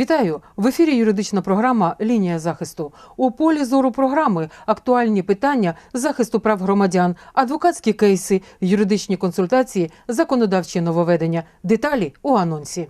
Вітаю в ефірі. Юридична програма Лінія захисту. У полі зору програми актуальні питання захисту прав громадян, адвокатські кейси, юридичні консультації, законодавчі нововведення. Деталі у анонсі.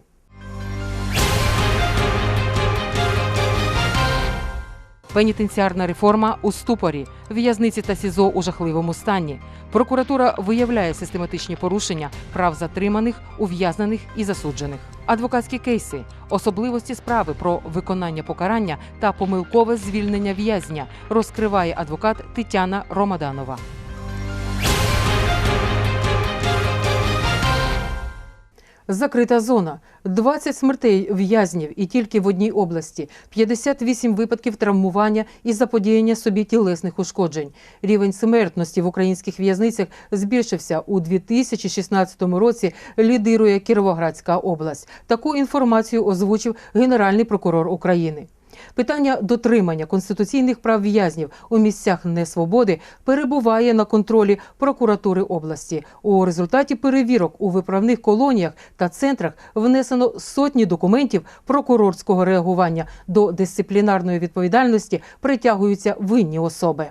Пенітенціарна реформа у ступорі, в'язниці та СІЗО у жахливому стані. Прокуратура виявляє систематичні порушення прав затриманих, ув'язнених і засуджених. Адвокатські кейси, особливості справи про виконання покарання та помилкове звільнення в'язня розкриває адвокат Тетяна Ромаданова. Закрита зона. 20 смертей в'язнів і тільки в одній області, 58 випадків травмування і заподіяння собі тілесних ушкоджень. Рівень смертності в українських в'язницях збільшився у 2016 році. Лідирує Кіровоградська область. Таку інформацію озвучив Генеральний прокурор України. Питання дотримання конституційних прав в'язнів у місцях несвободи перебуває на контролі прокуратури області. У результаті перевірок у виправних колоніях та центрах внесено сотні документів прокурорського реагування. До дисциплінарної відповідальності притягуються винні особи.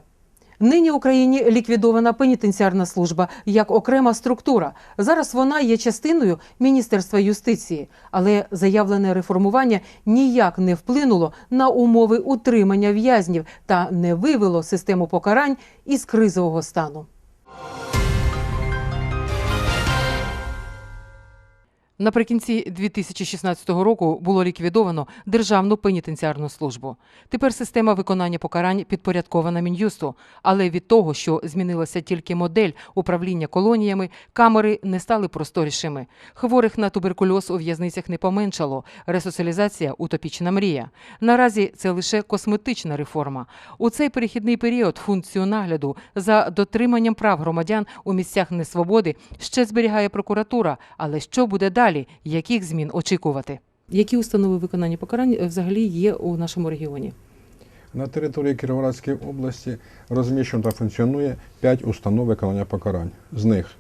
Нині в Україні ліквідована пенітенціарна служба як окрема структура. Зараз вона є частиною Міністерства юстиції, але заявлене реформування ніяк не вплинуло на умови утримання в'язнів та не вивело систему покарань із кризового стану. Наприкінці 2016 року було ліквідовано Державну пенітенціарну службу. Тепер система виконання покарань підпорядкована Мін'юсту, але від того, що змінилася тільки модель управління колоніями, камери не стали просторішими. Хворих на туберкульоз у в'язницях не поменшало. Ресоціалізація утопічна мрія. Наразі це лише косметична реформа. У цей перехідний період функцію нагляду за дотриманням прав громадян у місцях несвободи ще зберігає прокуратура. Але що буде далі? Яких змін очікувати? Які установи виконання покарань е, взагалі є у нашому регіоні? На території Кіровоградської області розміщено та функціонує 5 установ виконання покарань. З них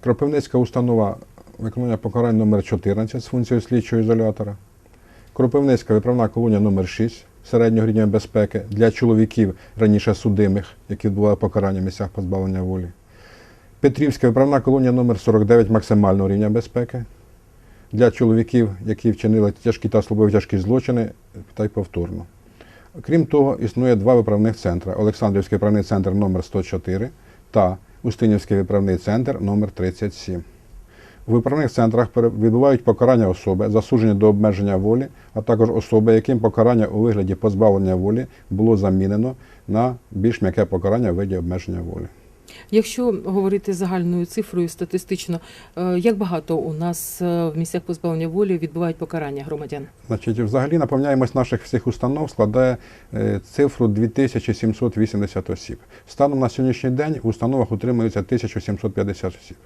Кропивницька установа виконання покарань номер 14 з функцією слідчого ізолятора, Кропивницька виправна колонія номер 6 середнього рівня безпеки для чоловіків раніше судимих, які відбували покарання в місцях позбавлення волі. Петрівська виправна колонія номер 49 максимального рівня безпеки для чоловіків, які вчинили тяжкі та слабові тяжкі злочини, та й повторно. Крім того, існує два виправних центри: Олександрівський виправний центр номер 104 та Устинівський виправний центр номер 37 У виправних центрах відбувають покарання особи, засуджені до обмеження волі, а також особи, яким покарання у вигляді позбавлення волі було замінено на більш м'яке покарання у виді обмеження волі. Якщо говорити загальною цифрою статистично, е, як багато у нас е, в місцях позбавлення волі відбувають покарання громадян? Значить, взагалі наповняємось наших всіх установ складає е, цифру 2780 осіб. Станом на сьогоднішній день в установах утримується 1750 осіб.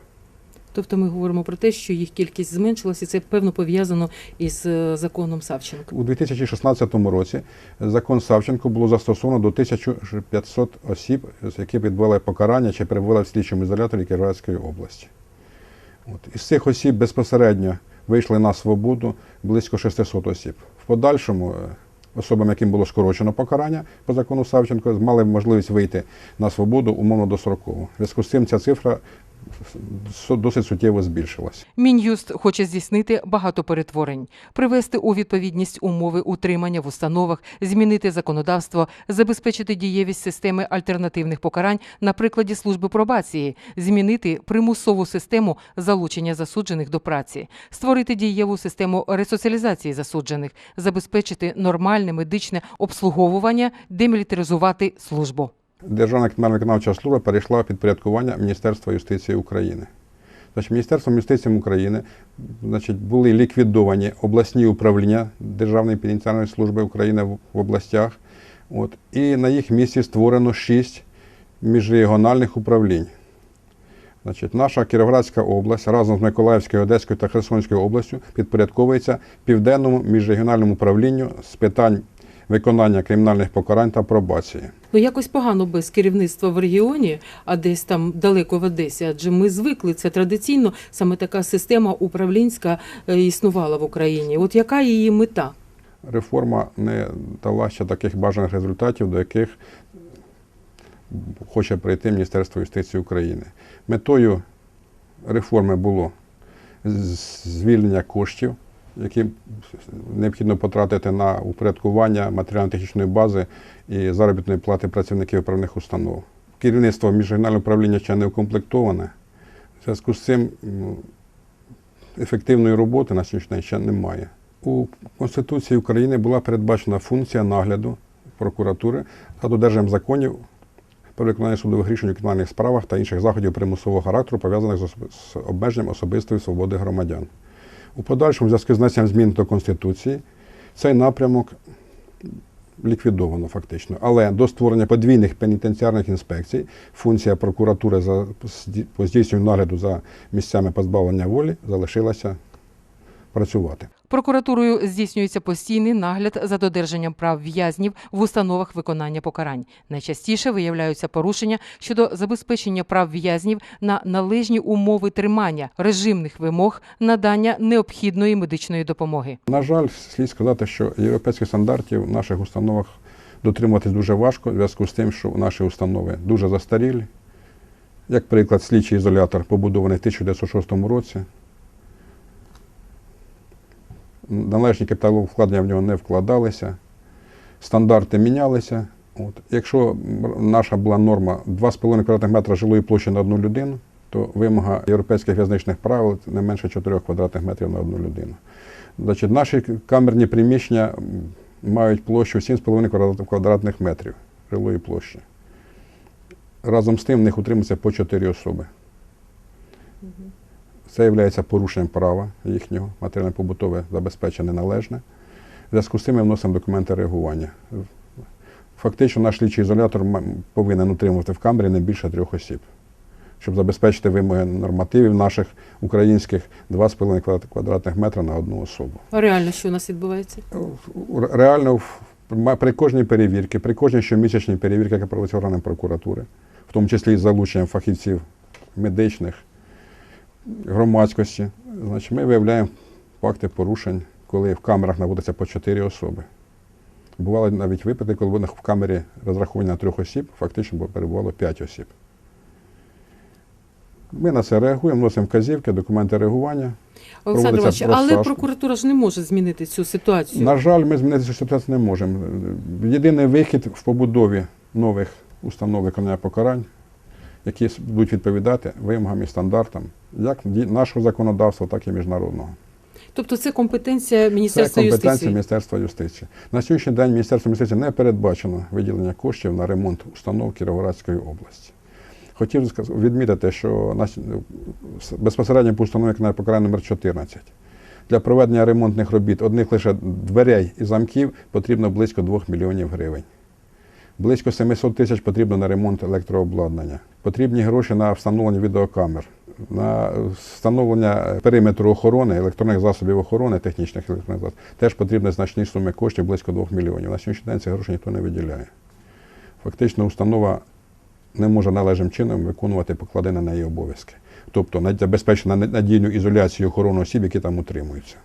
Тобто ми говоримо про те, що їх кількість зменшилася, і це певно пов'язано із е, законом Савченко. У 2016 році закон Савченко було застосовано до 1500 осіб, які відбували покарання чи перебували в слідчому ізоляторі Кіровоградської області. От. Із цих осіб безпосередньо вийшли на свободу близько 600 осіб. В подальшому е, особам, яким було скорочено покарання по закону Савченко, мали можливість вийти на свободу умовно до 40. В зв'язку з цим ця цифра досить суттєво збільшилась. Мін'юст хоче здійснити багато перетворень, привести у відповідність умови утримання в установах, змінити законодавство, забезпечити дієвість системи альтернативних покарань на прикладі служби пробації, змінити примусову систему залучення засуджених до праці, створити дієву систему ресоціалізації засуджених, забезпечити нормальне медичне обслуговування, демілітаризувати службу. Державна виконавча служба перейшла в підпорядкування Міністерства юстиції України. Значить, Міністерством юстиції України значить, були ліквідовані обласні управління Державної пенітенціарної служби України в областях. От, і на їх місці створено шість міжрегіональних управлінь. Значить, наша Кіровоградська область разом з Миколаївською, Одеською та Херсонською областю підпорядковується Південному міжрегіональному управлінню з питань виконання кримінальних покарань та пробації. Ну якось погано без керівництва в регіоні, а десь там далеко в Одесі. Адже ми звикли це традиційно. Саме така система управлінська е, існувала в Україні. От яка її мета? реформа не дала ще таких бажаних результатів, до яких хоче прийти Міністерство юстиції України. Метою реформи було звільнення коштів, які необхідно потратити на упорядкування матеріально-технічної бази і заробітної плати працівників правних установ. Керівництво міжрегіонального управління ще не укомплектоване. В зв'язку з цим ефективної роботи на сьогоднішній день ще немає. У Конституції України була передбачена функція нагляду прокуратури за додержанням законів про виконання судових рішень у кримінальних справах та інших заходів примусового характеру, пов'язаних з обмеженням особистої свободи громадян. У подальшому, в зв'язку з внесенням змін до Конституції, цей напрямок ліквідовано фактично. Але до створення подвійних пенітенціарних інспекцій функція прокуратури за, по здійсненню нагляду за місцями позбавлення волі залишилася працювати. Прокуратурою здійснюється постійний нагляд за додержанням прав в'язнів в установах виконання покарань. Найчастіше виявляються порушення щодо забезпечення прав в'язнів на належні умови тримання, режимних вимог, надання необхідної медичної допомоги. На жаль, слід сказати, що європейських стандартів в наших установах дотримуватись дуже важко в зв'язку з тим, що наші установи дуже застарілі. Як приклад, слідчий ізолятор побудований в 1906 році. Належні капіталовкладення в нього не вкладалися, стандарти мінялися. От. Якщо наша була норма 2,5 квадратних метра жилої площі на одну людину, то вимога європейських в'язничних правил не менше 4 квадратних метрів на одну людину. Значить, наші камерні приміщення мають площу 7,5 квадратних метрів жилої площі. Разом з тим в них утримується по 4 особи. Це є порушенням права їхнього, матеріально-побутове забезпечення належне. В зв'язку з цим ми вносимо документи реагування. Фактично, наш слідчий ізолятор повинен утримувати в камері не більше трьох осіб, щоб забезпечити вимоги нормативів наших українських 2,5 квадрат- квадратних метра на одну особу. А реально, що у нас відбувається? Реально при кожній перевірці, при кожній щомісячній перевірці, яка проводиться органом прокуратури, в тому числі з залученням фахівців медичних, громадськості, значить, ми виявляємо факти порушень, коли в камерах знаходиться по чотири особи. Бували навіть випадки, коли в камері розраховані на трьох осіб, фактично перебувало п'ять осіб. Ми на це реагуємо, вносимо вказівки, документи реагування. Олександр Іванович, але прокуратура ж не може змінити цю ситуацію. На жаль, ми змінити цю ситуацію не можемо. Єдиний вихід в побудові нових установ виконання покарань, які будуть відповідати вимогам і стандартам як нашого законодавства, так і міжнародного. Тобто це компетенція Міністерства. Це компетенція юстиції. Міністерства юстиції. На сьогоднішній день Міністерство юстиції не передбачено виділення коштів на ремонт установ Кіровоградської області. Хотів відмітити, що на безпосередньо по установі виконання покарання номер 14 для проведення ремонтних робіт одних лише дверей і замків потрібно близько 2 мільйонів гривень. Близько 700 тисяч потрібно на ремонт електрообладнання. Потрібні гроші на встановлення відеокамер, на встановлення периметру охорони, електронних засобів охорони, технічних електронних засобів. Теж потрібні значні суми коштів, близько 2 мільйонів. На сьогоднішній день цих грошей ніхто не виділяє. Фактично, установа не може належним чином виконувати покладені на неї обов'язки. Тобто забезпечити надійну ізоляцію і охорону осіб, які там утримуються.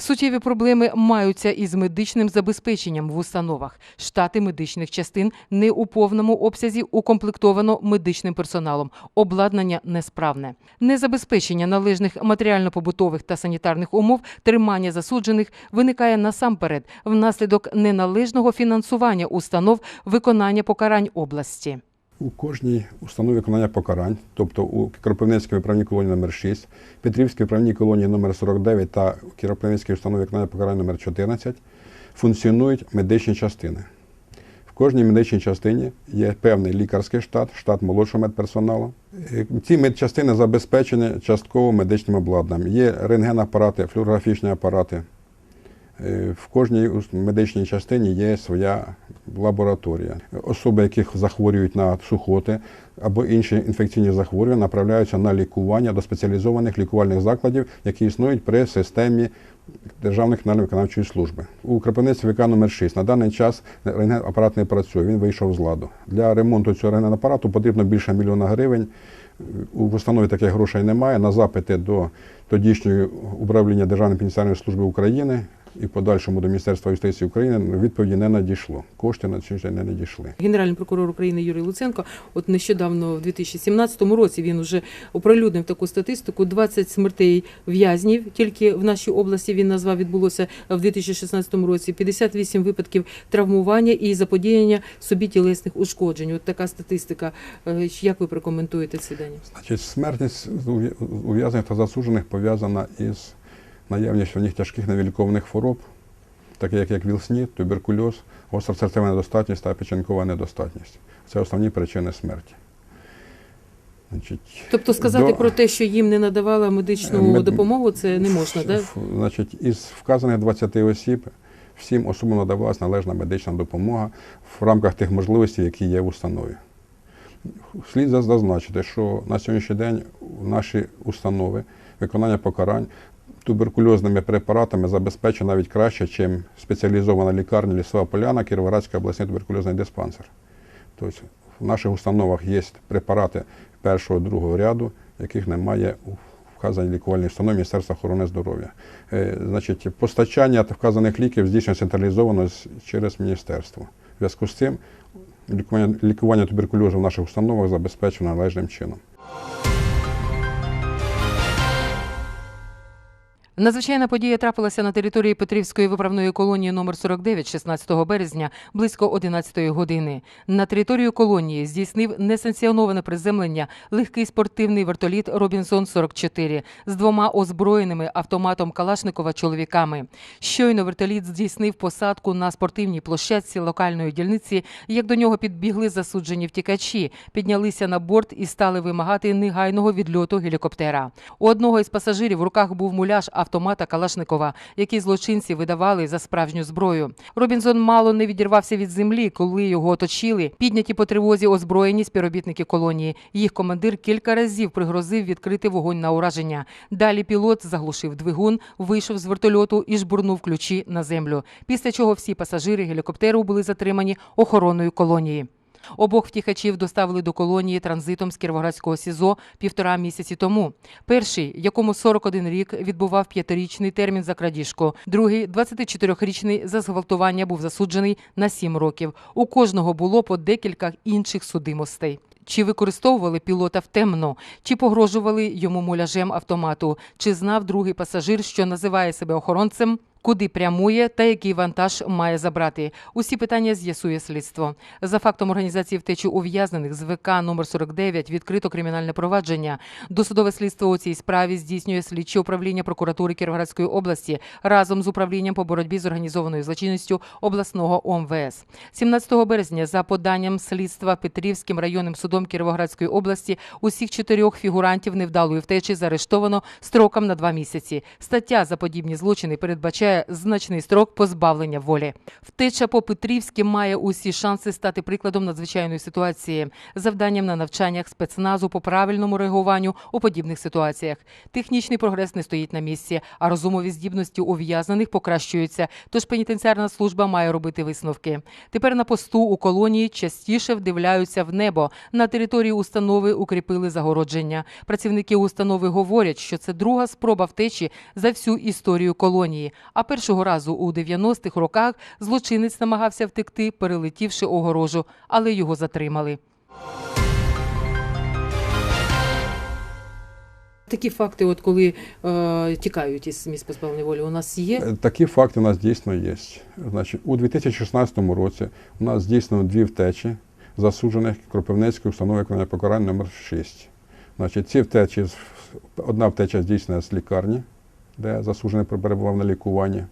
Суттєві проблеми маються із медичним забезпеченням в установах. Штати медичних частин не у повному обсязі укомплектовано медичним персоналом. Обладнання несправне. Незабезпечення належних матеріально-побутових та санітарних умов тримання засуджених виникає насамперед внаслідок неналежного фінансування установ виконання покарань області. У кожній установі виконання покарань, тобто у Кропивницькій виправній колонії номер 6 Петрівській виправній колонії номер 49 та у Кропивницькій установі виконання покарань номер 14 функціонують медичні частини. В кожній медичній частині є певний лікарський штат, штат молодшого медперсоналу. Е, Ці медчастини забезпечені частково медичним обладнанням. Є рентгенапарати, флюорографічні апарати. Е, В кожній медичній частині є своя лабораторія. Особи, яких захворюють на сухоти або інші інфекційні захворювання, направляються на лікування до спеціалізованих лікувальних закладів, які існують при системі канальної виконавчої служби. У Кропивниці ВК номер 6 на даний час рентген-апарат не працює, він вийшов з ладу. Для ремонту цього рентген-апарату потрібно більше мільйона гривень. У установі таких грошей немає. На запити до тодішнього управління Державної пенітенціарної служби України і в подальшому до Міністерства юстиції України відповіді не надійшло. Кошти на цю не надійшли. Генеральний прокурор України Юрій Луценко, от нещодавно, в 2017 році, він вже оприлюднив таку статистику: 20 смертей в'язнів. Тільки в нашій області він назвав відбулося в 2016 році. 58 випадків травмування і заподіяння собі тілесних ушкоджень. От така статистика. Е, Як ви прокоментуєте ці дані? Значить, смертність ув'я- ув'язнених та засуджених пов'язана із наявністю в них тяжких невілікованих хвороб, таких як, як ВІЛ-СНІД, туберкульоз, гостра серцева недостатність та печінкова недостатність. Це основні причини смерті. Значить, Тобто сказати до- про те, що їм не надавала медичну мед- допомогу, це не можна, так? Значить, із вказаних 20 осіб всім особам надавалась належна медична допомога в рамках тих можливостей, які є в установі. Слід зазначити, що на сьогоднішній день наші установи виконання покарань туберкульозними препаратами забезпечено навіть краще, ніж спеціалізована лікарня Лісова Поляна, Кіровоградський обласний туберкульозний диспансер. Тобто в наших установах є препарати першого, другого ряду, яких немає у вказаній лікувальній установі Міністерства охорони здоров'я. Е, Значить, постачання вказаних ліків здійснює централізовано через міністерство. В зв'язку з цим лікування туберкульозу в наших установах забезпечено належним чином. Надзвичайна подія трапилася на території Петрівської виправної колонії номер 49 16 березня близько 11 години. На територію колонії здійснив несанкціоноване приземлення легкий спортивний вертоліт Робінсон 44 з двома озброєними автоматом Калашникова чоловіками. Щойно вертоліт здійснив посадку на спортивній площадці локальної дільниці. Як до нього підбігли засуджені втікачі, піднялися на борт і стали вимагати негайного відльоту гелікоптера. У одного із пасажирів в руках був муляж автомата Калашникова, який злочинці видавали за справжню зброю. Робінзон мало не відірвався від землі, коли його оточили. Підняті по тривозі озброєні співробітники колонії. Їх командир кілька разів пригрозив відкрити вогонь на ураження. Далі пілот заглушив двигун, вийшов з вертольоту і жбурнув ключі на землю. Після чого всі пасажири гелікоптеру були затримані охороною колонії. Обох втікачів доставили до колонії транзитом з Кіровоградського СІЗО півтора місяці тому. Перший, якому 41 рік, відбував п'ятирічний термін за крадіжку. Другий, 24-річний, за зґвалтування був засуджений на 7 років. У кожного було по декілька інших судимостей. Чи використовували пілота в темно, чи погрожували йому муляжем автомату, чи знав другий пасажир, що називає себе охоронцем, куди прямує та який вантаж має забрати. Усі питання з'ясує слідство. За фактом організації втечі ув'язнених з ВК номер 49 відкрито кримінальне провадження. Досудове слідство у цій справі здійснює слідче управління прокуратури Кіровоградської області разом з управлінням по боротьбі з організованою злочинністю обласного ОМВС. 17 березня за поданням слідства Петрівським районним судом Кіровоградської області усіх чотирьох фігурантів невдалої втечі заарештовано строком на два місяці. Стаття за подібні злочини передбачає значний строк позбавлення волі. Втеча по Петрівськи має усі шанси стати прикладом надзвичайної ситуації, завданням на навчаннях спецназу по правильному реагуванню у подібних ситуаціях. Технічний прогрес не стоїть на місці, а розумові здібності ув'язнених покращуються. Тож пенітенціарна служба має робити висновки. Тепер на посту у колонії частіше вдивляються в небо. На території установи укріпили загородження. Працівники установи говорять, що це друга спроба втечі за всю історію колонії. А першого разу у 90-х роках злочинець намагався втекти, перелетівши огорожу, але його затримали. Такі факти, от коли е, тікають із місць позбавлення волі, у нас є. Е, Такі факти у нас дійсно є. Значить, у 2016 році у нас здійснено дві втечі засуджених Кропивницької установи виконання покарань номер 6. Значить, ці втечі, одна втеча здійснена з лікарні, де засуджений перебував на лікуванні.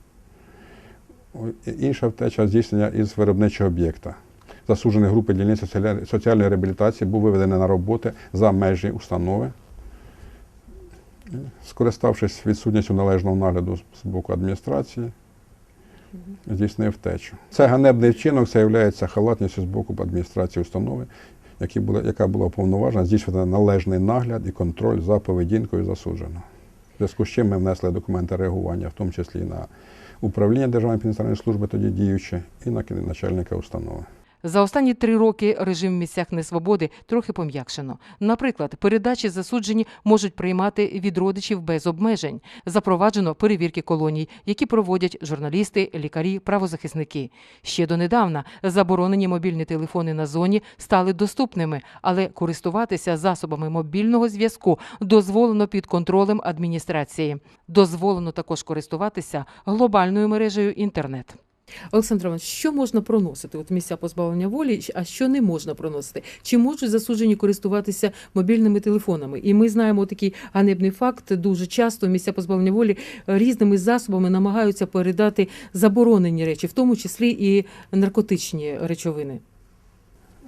Інша втеча здійснення із виробничого об'єкта. Засуджений групи дільниці соціальної- реабілітації був виведений на роботи за межі установи. Скориставшись відсутністю належного нагляду з- боку адміністрації, здійснив втечу. Це ганебний вчинок, це є халатністю з боку адміністрації установи, яка була уповноважена здійснювати належний нагляд і контроль за поведінкою засудженого. Зв'язку з чим ми внесли документи реагування, в тому числі на управління Державної пенітенціарної служби, тоді діюче, і на начальника установи. За останні три роки режим в місцях несвободи трохи пом'якшено. Наприклад, передачі засуджені можуть приймати від родичів без обмежень. Запроваджено перевірки колоній, які проводять журналісти, лікарі, правозахисники. Ще донедавна заборонені мобільні телефони на зоні стали доступними, але користуватися засобами мобільного зв'язку дозволено під контролем адміністрації. Дозволено також користуватися глобальною мережею інтернет. Олександр Іванович, що можна проносити? От місця позбавлення волі, а що не можна проносити? Чи можуть засуджені користуватися мобільними телефонами? І ми знаємо такий ганебний факт. Дуже часто місця позбавлення волі різними засобами намагаються передати заборонені речі, в тому числі і наркотичні речовини.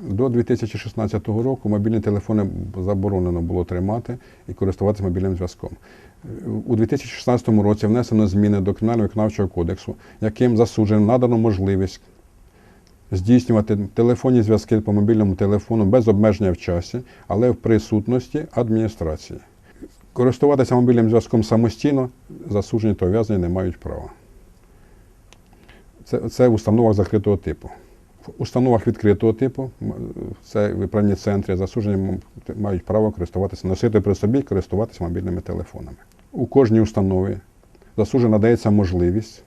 До 2016 року мобільні телефони заборонено було тримати і користуватися мобільним зв'язком. У 2016 році внесено зміни до Кримінального виконавчого кодексу, яким засудженим надано можливість здійснювати телефонні зв'язки по мобільному телефону без обмеження в часі, але в присутності адміністрації. Користуватися мобільним зв'язком самостійно засуджені та ув'язнені не мають права. Це, це в установах закритого типу. В установах відкритого типу, м, це виправні центри, засуджені м- мають право користуватися, носити при собі користуватися мобільними телефонами. У кожній установі засудженим надається можливість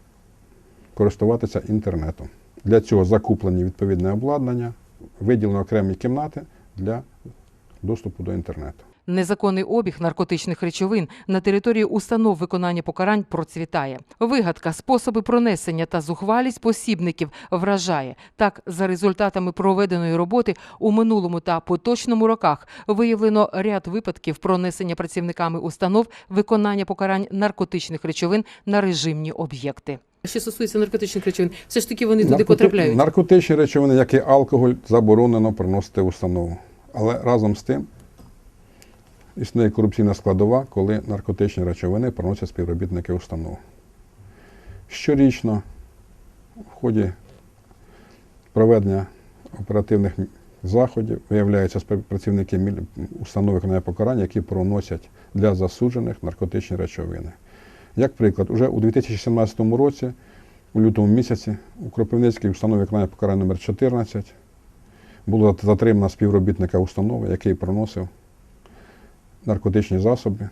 користуватися інтернетом. Для цього закуплені відповідне обладнання, виділено окремі кімнати для доступу до інтернету. Незаконний обіг наркотичних речовин на території установ виконання покарань процвітає. Вигадка, способи пронесення та зухвалість посібників вражає. Так, за результатами проведеної роботи у минулому та поточному роках виявлено ряд випадків пронесення працівниками установ виконання покарань наркотичних речовин на режимні об'єкти. Що стосується наркотичних речовин, все ж таки вони туди Наркоти- потрапляють. Наркотичні речовини, як і алкоголь, заборонено приносити в установу. Але разом з тим існує корупційна складова, коли наркотичні речовини приносять співробітники установ. Щорічно в ході проведення оперативних заходів виявляються спів- працівники міль- установ виконання покарання, які проносять для засуджених наркотичні речовини. Як приклад, уже у 2017 році у лютому місяці у Кропивницькій установі виконання покарання номер 14 було затримано співробітника установи, який проносив наркотичні засоби,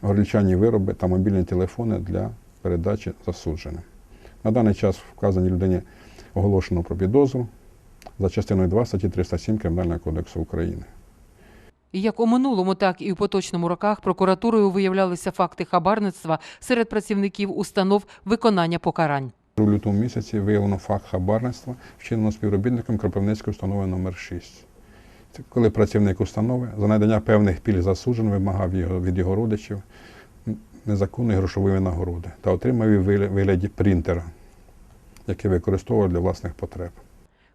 горлічані вироби та мобільні телефони для передачі засудженим. На даний час вказаній людині оголошено про підозру за частиною 2 статті 307 Кримінального кодексу України. Як у минулому, так і у поточному роках прокуратурою виявлялися факти хабарництва серед працівників установ виконання покарань. У лютому місяці виявлено факт хабарництва, вчинено співробітником Кропивницької установи номер 6 Це коли працівник установи за надання певних пільг засудженого вимагав його, від його родичів незаконної грошової винагороди та отримав її в вигляді принтера, який використовував для власних потреб.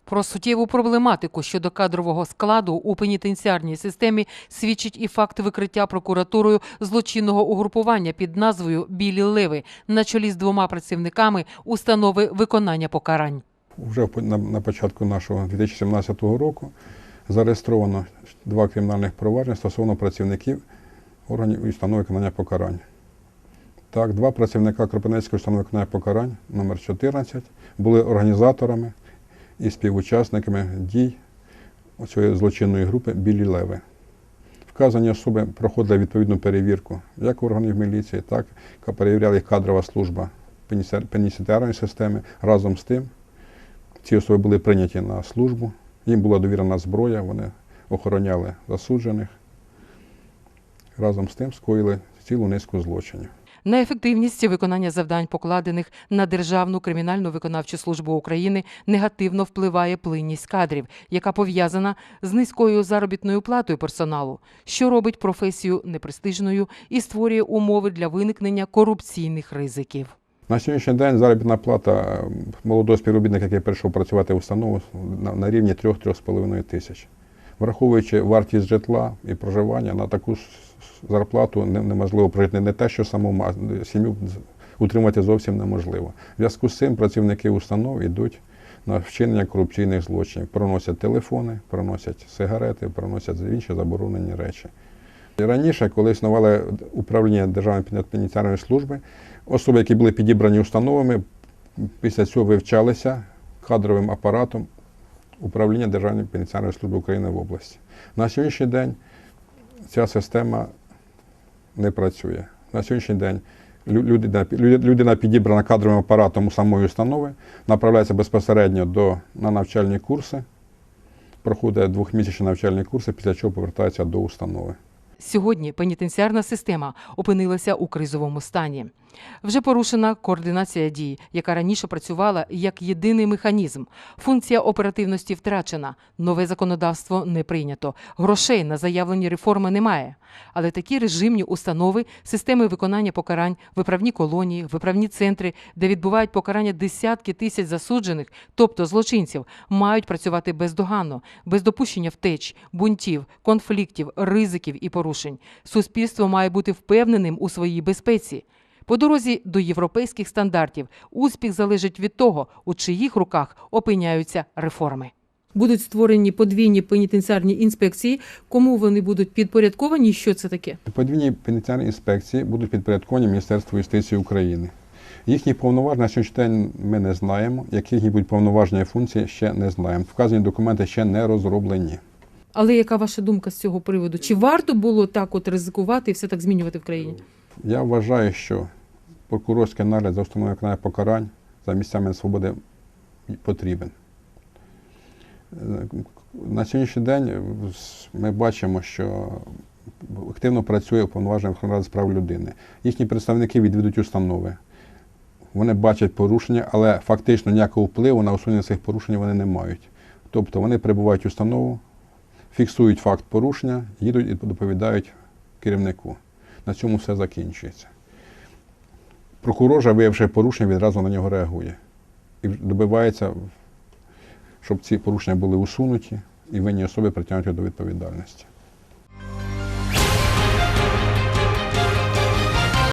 Про суттєву проблематику щодо кадрового складу у пенітенціарній системі свідчить і факт викриття прокуратурою злочинного угрупування під назвою Білі Леви на чолі з двома працівниками установи виконання покарань. Вже на початку нашого 2017 року зареєстровано два кримінальних провадження стосовно працівників органів і установ виконання покарань. Так, два працівника Кропивницької установи виконання покарань номер 14 були організаторами і співучасниками дій цієї злочинної групи Білі Леви. Вказані особи проходили відповідну перевірку як органів міліції, так і перевіряла їх кадрова служба пенітенціар- пенітенціарної системи. Разом з тим ці особи були прийняті на службу, їм була довірена зброя, вони охороняли засуджених. Разом з тим скоїли цілу низку злочинів. На ефективність виконання завдань, покладених на Державну кримінальну виконавчу службу України, негативно впливає плинність кадрів, яка пов'язана з низькою заробітною платою персоналу, що робить професію непрестижною і створює умови для виникнення корупційних ризиків. На сьогоднішній день заробітна плата е, молодого співробітника, який прийшов працювати в установу, на, на рівні 3-3,5 тисяч. Враховуючи вартість житла і проживання, на таку зарплату неможливо прожити не те, що самому сім'ю утримати зовсім неможливо. В зв'язку з цим працівники установ йдуть на вчинення корупційних злочинів, проносять телефони, проносять сигарети, проносять інші заборонені речі. Раніше, коли існувало управління Державної пенітенціарної служби, особи, які були підібрані установами, після цього вивчалися кадровим апаратом управління Державної пенітенціарної служби України в області. На сьогоднішній день ця система не працює. На сьогоднішній день лю- людина, лю- людина підібрана кадровим апаратом у самої установи, направляється безпосередньо до, на навчальні курси, проходить двохмісячні навчальні курси, після чого повертається до установи. Сьогодні пенітенціарна система опинилася у кризовому стані. Вже порушена координація дій, яка раніше працювала як єдиний механізм. Функція оперативності втрачена, нове законодавство не прийнято, грошей на заявлені реформи немає. Але такі режимні установи, системи виконання покарань, виправні колонії, виправні центри, де відбувають покарання десятки тисяч засуджених, тобто злочинців, мають працювати бездоганно, без допущення втеч, бунтів, конфліктів, ризиків і порушень. Суспільство має бути впевненим у своїй безпеці. По дорозі до європейських стандартів успіх залежить від того, у чиїх руках опиняються реформи. Будуть створені подвійні пенітенціарні інспекції. Кому вони будуть підпорядковані? Що це таке? Подвійні пенітенціарні інспекції будуть підпорядковані Міністерству юстиції України. Їхні повноваження на сьогоднішній день ми не знаємо, які їхні будуть повноваження і функції ще не знаємо. Вказані документи ще не розроблені. Але яка ваша думка з цього приводу? Чи варто було так от ризикувати і все так змінювати в країні? Я вважаю, що прокурорський нагляд за установою виконання покарань за місцями свободи потрібен. Е, На сьогоднішній день ми бачимо, що активно працює уповноважена Верховна Рада з прав людини. Їхні представники відвідують установи. Вони бачать порушення, але фактично ніякого впливу на усунення цих порушень вони не мають. Тобто вони прибувають в установу, фіксують факт порушення, їдуть і доповідають керівнику. На цьому все закінчується. Прокурор, же, виявивши порушення, відразу на нього реагує. І добивається, щоб ці порушення були усунуті і винні особи притягнуті до відповідальності.